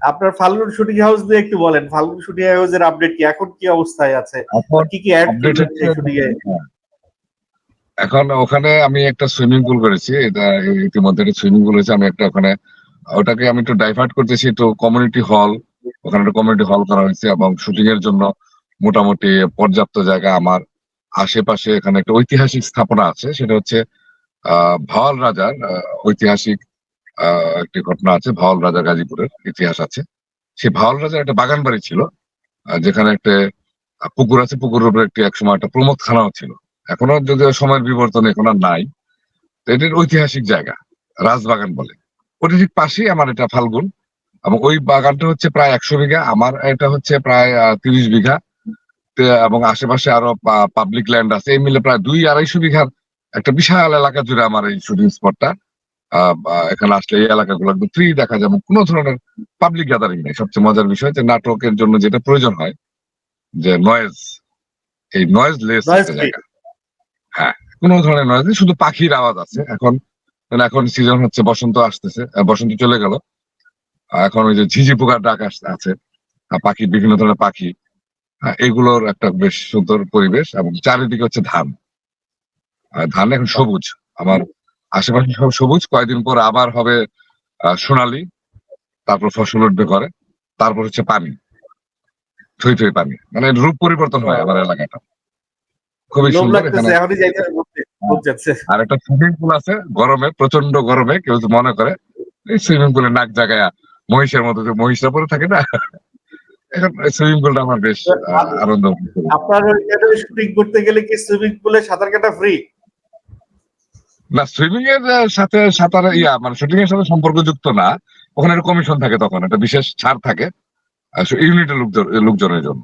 আপনার ফাল্গুন shooting house দিয়ে একটু বলেন ফাল্গুন শুটিং হাউসের আপডেট কি? এখন কি অবস্থায় আছে? কি কি অ্যাড শুটিং এ এখন ওখানে আমি একটা সুইমিং পুল করেছি এটা ইতিমধ্যে একটা সুইমিং পুল হয়েছে আমি একটা ওখানে ওটাকে আমি একটু ডাইভার্ট করতেছি একটু কমিউনিটি হল ওখানে একটা কমিউনিটি হল করা হয়েছে এবং শুটিং এর জন্য মোটামুটি পর্যাপ্ত জায়গা আমার। আশেপাশে এখানে একটা ঐতিহাসিক স্থাপনা আছে সেটা হচ্ছে আহ ভাওয়াল রাজার ঐতিহাসিক একটি ঘটনা আছে, ভাওয়াল রাজা গাজীপুরের ইতিহাস আছে। সেই ভাওয়াল রাজার একটা বাগান বাড়ি ছিল যেখানে একটা পুকুর আছে, পুকুরের উপরে একটি একসময় একটা প্রমোদ খানাও ছিল। এখনও যদিও সময়ের বিবর্তন এখন আর নাই এটার ঐতিহাসিক জায়গা, রাজবাগান বলে। ওটা ঠিক পাশেই আমার এটা ফাল্গুন, এবং ওই বাগানটা হচ্ছে প্রায় একশো বিঘা, আমার এটা হচ্ছে প্রায় তিরিশ বিঘা। এবং আশেপাশে আরও পাবলিক ল্যান্ড আছে, এই মিলে প্রায় দুই আড়াইশো বিঘার একটা বিশাল এলাকা জুড়ে আমার এই শুটিং স্পটটা এখানে আসলে এই এলাকাগুলো একদম ফ্রি দেখা যাবে কোনো ধরনের পাবলিক গ্যাদারিং নেই। সবচেয়ে মজার বিষয় যে নাটকের জন্য যেটা প্রয়োজন হয় যে নয়েজ এই নয়েজ লেস। জায়গা। হ্যাঁ কোনো ধরনের নয়েজ নেই শুধু পাখির আওয়াজ আছে। এখন মানে এখন সিজন হচ্ছে বসন্ত আসতেছে বসন্ত চলে গেল। এখন ওই যে ঝিঝি পোকার ডাক আছে পাখি বিভিন্ন ধরনের পাখি। এগুলোর একটা বেশ সুন্দর পরিবেশ এবং চারিদিকে হচ্ছে ধান। আর ধান এখন সবুজ। আমার আশেপাশে সব সবুজ কয়েকদিন পর আবার হবে সোনালি তারপর ফসল উঠবে করে তারপর হচ্ছে পানি থই থই পানি মানে রূপ পরিবর্তন হয় আমার এলাকাটা। খুবই সুন্দর আর একটা সুইমিং পুল আছে গরমে প্রচণ্ড গরমে কেউ মনে করে এই সুইমিং পুলে নাক জাগায়া মহিষের মতো যে মহিষরা পরে থাকে না এখন সুইমিং পুলটা আমার বেশ আনন্দ আপনার শুটিং করতে গেলে কি সুইমিং পুলে সাঁতার কাটা ফ্রি না সুইমিং এর সাথে সাঁতার, ইয়া মানে শুটিং এর সাথে সম্পর্কযুক্ত না। ওখানে একটা কমিশন থাকে তখন, একটা বিশেষ ছাড় থাকে ইউনিটের লোকজন, লোকজনের জন্য।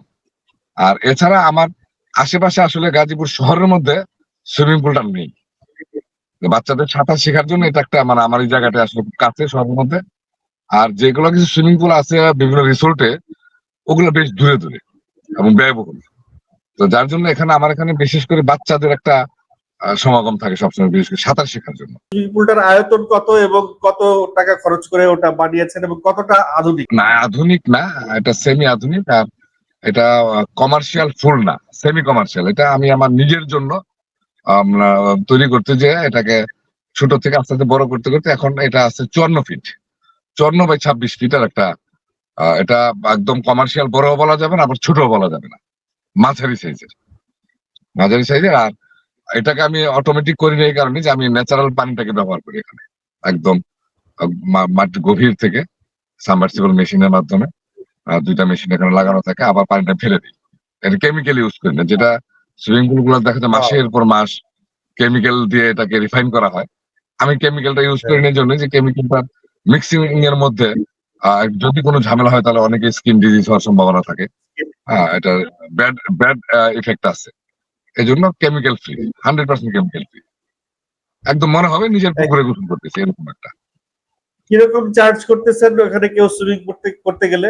আর এছাড়া আমার আশেপাশে আসলে গাজীপুর শহরের মধ্যে সুইমিং পুলটা নেই। বাচ্চাদের সাঁতার শেখার জন্য এটা একটা মানে আমার এই জায়গাটা আসলে কাছে শহরের মধ্যে। আর যেগুলো কিছু সুইমিং পুল আছে, বিভিন্ন রিসোর্টে ওগুলো বেশ দূরে দূরে এবং ব্যয়বহুল। তো যার জন্য এখানে, আমার এখানে বিশেষ করে বাচ্চাদের একটা সমাগম থাকে সবসময় বিশেষ করে সাঁতার শেখার জন্য। সুইমিং পুলটার আয়তন কত এবং কত টাকা খরচ করে ওটা বানিয়েছেন এবং কতটা আধুনিক? না আধুনিক না এটা সেমি আধুনিক আর এটা কমার্শিয়াল ফুল না সেমি কমার্শিয়াল এটা আমি আমার নিজের জন্য তৈরি করতে যে এটাকে ছোট থেকে আস্তে আস্তে বড় করতে করতে এখন এটা আছে চুয়ান্ন ফিট চুয়ান্ন বাই ছাব্বিশ ফিটের একটা এটা একদম কমার্শিয়াল বড় বলা যাবে না আবার ছোট বলা যাবে না। মাঝারি সাইজের মাঝারি সাইজের আর এটাকে আমি অটোমেটিক করি এই কারণে যে আমি ন্যাচারাল পানিটাকে ব্যবহার করি এখানে। একদম মাটি গভীর থেকে সাবমার্সিবল মেশিনের মাধ্যমে দুইটা মেশিন এখানে লাগানো থাকে আবার পানিটা ফেলে দিই। এটা কেমিক্যাল ইউজ করি না যেটা সুইমিং পুলগুলো দেখা যায় মাসের পর মাস কেমিক্যাল দিয়ে এটাকে রিফাইন করা হয়। আমি কেমিক্যালটা ইউজ করি না জন্য যে কেমিক্যালটা মিক্সিং এর মধ্যে যদি কোনো ঝামেলা হয় তাহলে অনেকে স্কিন ডিজিজ হওয়ার সম্ভাবনা থাকে। হ্যাঁ এটা ব্যাড ব্যাড ইফেক্ট আছে। এই জন্য chemical free hundred percent chemical free একদম মনে হবে নিজের পুকুরে গোসল করতেছি এরকম একটা। কীরকম চার্জ করতেছেন ওখানে কেউ সুইমিং করতে করতে গেলে?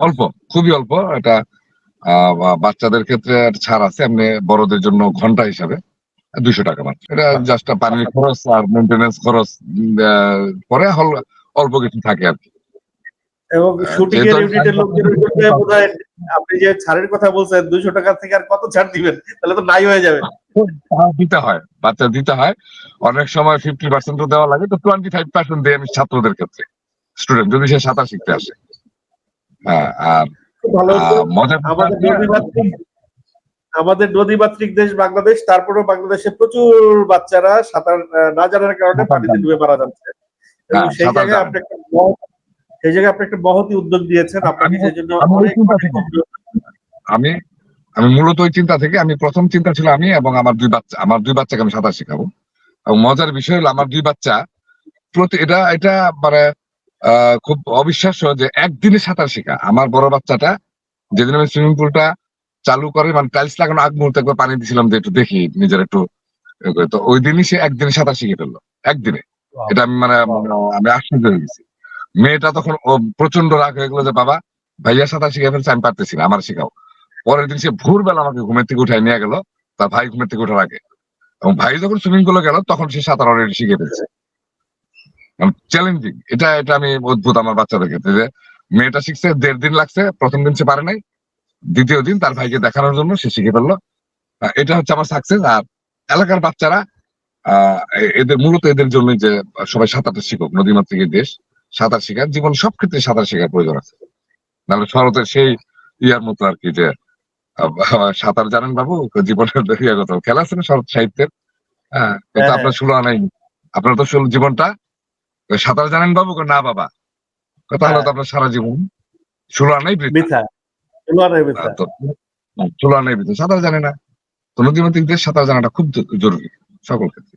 অল্প খুবই অল্প। এটা বাচ্চাদের ক্ষেত্রে ছাড় আছে এমনি বড়দের জন্য ঘণ্টা হিসাবে দুইশো টাকা মাত্র। এটা জাস্ট পানির খরচ আর মেনটেনেন্স খরচ পরে অল্প কিছু থাকে আর কি। এবং হ্যাঁ, শুটিং এর ইউনিটের লোকজনের জন্য বোধহয় আপনি যে ছাড়ের কথা বলছেন দুইশো টাকা থেকে আর কত ছাড় দিবেন? তাহলে তো নাই হয়ে যাবে। হ্যাঁ, দিতে হয় বাচ্চা দিতে হয়। অনেক সময় ফিফটি পার্সেন্ট দেওয়া লাগে তো টোয়েন্টি ফাইভ পার্সেন্ট দেয় আমি ছাত্রদের ক্ষেত্রে স্টুডেন্ট যদি সে সাঁতার শিখতে আসে। হ্যাঁ আর আহ, আমাদের নদীমাতৃক দেশ বাংলাদেশ তারপরেও বাংলাদেশে প্রচুর বাচ্চারা সাঁতার না জানার কারণে পানিতে। ডুবে মারা যাচ্ছে। হ্যাঁ, সেই জায়গায়। আপনি একটা সেই জায়গায় আপনি একটা মহতি উদ্যোগ দিয়েছেন আপনাকে সেই জন্য আমি। আমি মূলত ওই চিন্তা থেকে আমি প্রথম চিন্তা ছিল আমি এবং আমার দুই বাচ্চা আমার দুই বাচ্চাকে আমি সাঁতার শেখাবো। এবং মজার বিষয় হলো আমার দুই বাচ্চা প্রতি এটা এটা মানে খুব অবিশ্বাস্য যে একদিনে সাঁতার শেখা। আমার বড় বাচ্চাটা যেদিন আমি সুইমিং পুলটা চালু করে মানে টাইলস লাগানো আগ মুহূর্তে একবার পানি দিছিলাম যে একটু দেখি নিজের একটু তো ওই দিনই সে একদিনে সাঁতার শিখে ফেলল। একদিনে। এটা আমি মানে আমি আশ্চর্য হয়ে গেছি। মেয়েটা তখন প্রচণ্ড রাগ হয়ে গেলো যে, বাবা ভাইয়া সাঁতার শিখে ফেলছে, আমি পারতেছি না, আমার শিখাও। পরের দিন সে ভোরবেলা আমাকে ঘুমের থেকে উঠায় নিয়ে গেল, তার ভাই ঘুমের থেকে উঠার আগে। এবং ভাই যখন সুইমিং পুলে গেল, তখন সে সাঁতার অলরেডি শিখে ফেলছে। চ্যালেঞ্জিং এটা এটা আমি অদ্ভুত আমার বাচ্চাদের ক্ষেত্রে যে, মেয়েটা শিখছে, দেড় দিন লাগছে, প্রথম দিন সে পারে নাই। দ্বিতীয় দিন তার ভাইকে দেখানোর জন্য সে শিখে ফেলল। এটা হচ্ছে আমার সাকসেস আর এলাকার বাচ্চারা আহ এদের, মূলত এদের জন্যই যে, সবাই সাঁতারটা শিখুক নদীমাতৃক দেশ। সাঁতার শেখার জীবন সব ক্ষেত্রে সাঁতার শেখার প্রয়োজন আছে। নাহলে শরতের সেই ইয়ার মতো আর কি যে সাঁতার জানেন বাবু? জীবনের ইয়াগত খেলা আছে না শরৎ সাহিত্যের? হ্যাঁ হ্যাঁ, আপনার শুরু নাই। আপনার তো শুরু জীবনটা সাঁতার জানেন বাবু? না বাবা। কই, তাহলে তো হ্যাঁ। আপনার সারা জীবন শুরু নাই বৃথা। বৃথা। খেলোয়াড়ের বৃথা। আহ, তো শুরু নাই সাঁতার জানে না। তো দেশ সাঁতার জানাটা খুব জরুরি সকল ক্ষেত্রে।